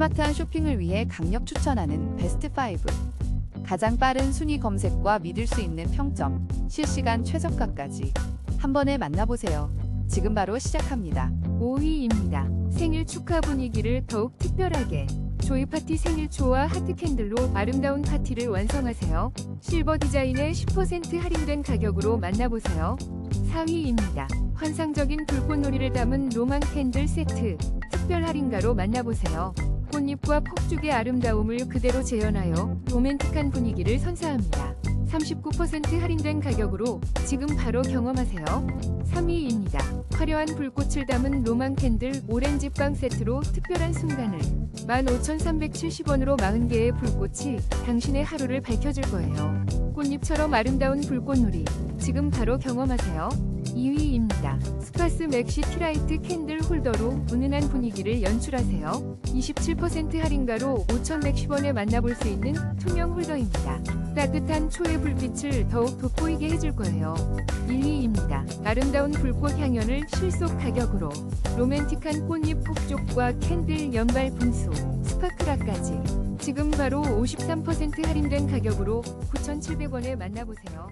스마트한 쇼핑을 위해 강력 추천하는 베스트 5. 가장 빠른 순위 검색과 믿을 수 있는 평점, 실시간 최저가까지 한 번에 만나보세요. 지금 바로 시작합니다. 5위입니다. 생일 축하 분위기를 더욱 특별하게 조이 파티 생일 초와 하트 캔들로 아름다운 파티를 완성하세요. 실버 디자인의 10% 할인된 가격으로 만나보세요. 4위입니다. 환상적인 불꽃놀이를 담은 로망 캔들 세트 특별 할인가로 만나보세요. 꽃잎과 폭죽의 아름다움을 그대로 재현하여 로맨틱한 분위기를 선사합니다. 39% 할인된 가격으로 지금 바로 경험하세요. 3위입니다. 화려한 불꽃을 담은 로망 캔들 오렌지 빵 세트로 특별한 순간을 15,370원으로 40개의 불꽃이 당신의 하루를 밝혀줄 거예요. 꽃잎처럼 아름다운 불꽃놀이 지금 바로 경험하세요. 2위입니다. 스파스 맥시 티라이트 캔들 홀더로 은은한 분위기를 연출하세요. 27% 할인가로 5,110원에 만나볼 수 있는 투명 홀더입니다. 따뜻한 초의 불빛을 더욱 돋보이게 해줄 거예요. 1위입니다. 아름다운 불꽃 향연을 실속 가격으로 로맨틱한 꽃잎 폭죽과 캔들 연발 분수, 스파크라까지 지금 바로 53% 할인된 가격으로 9,700원에 만나보세요.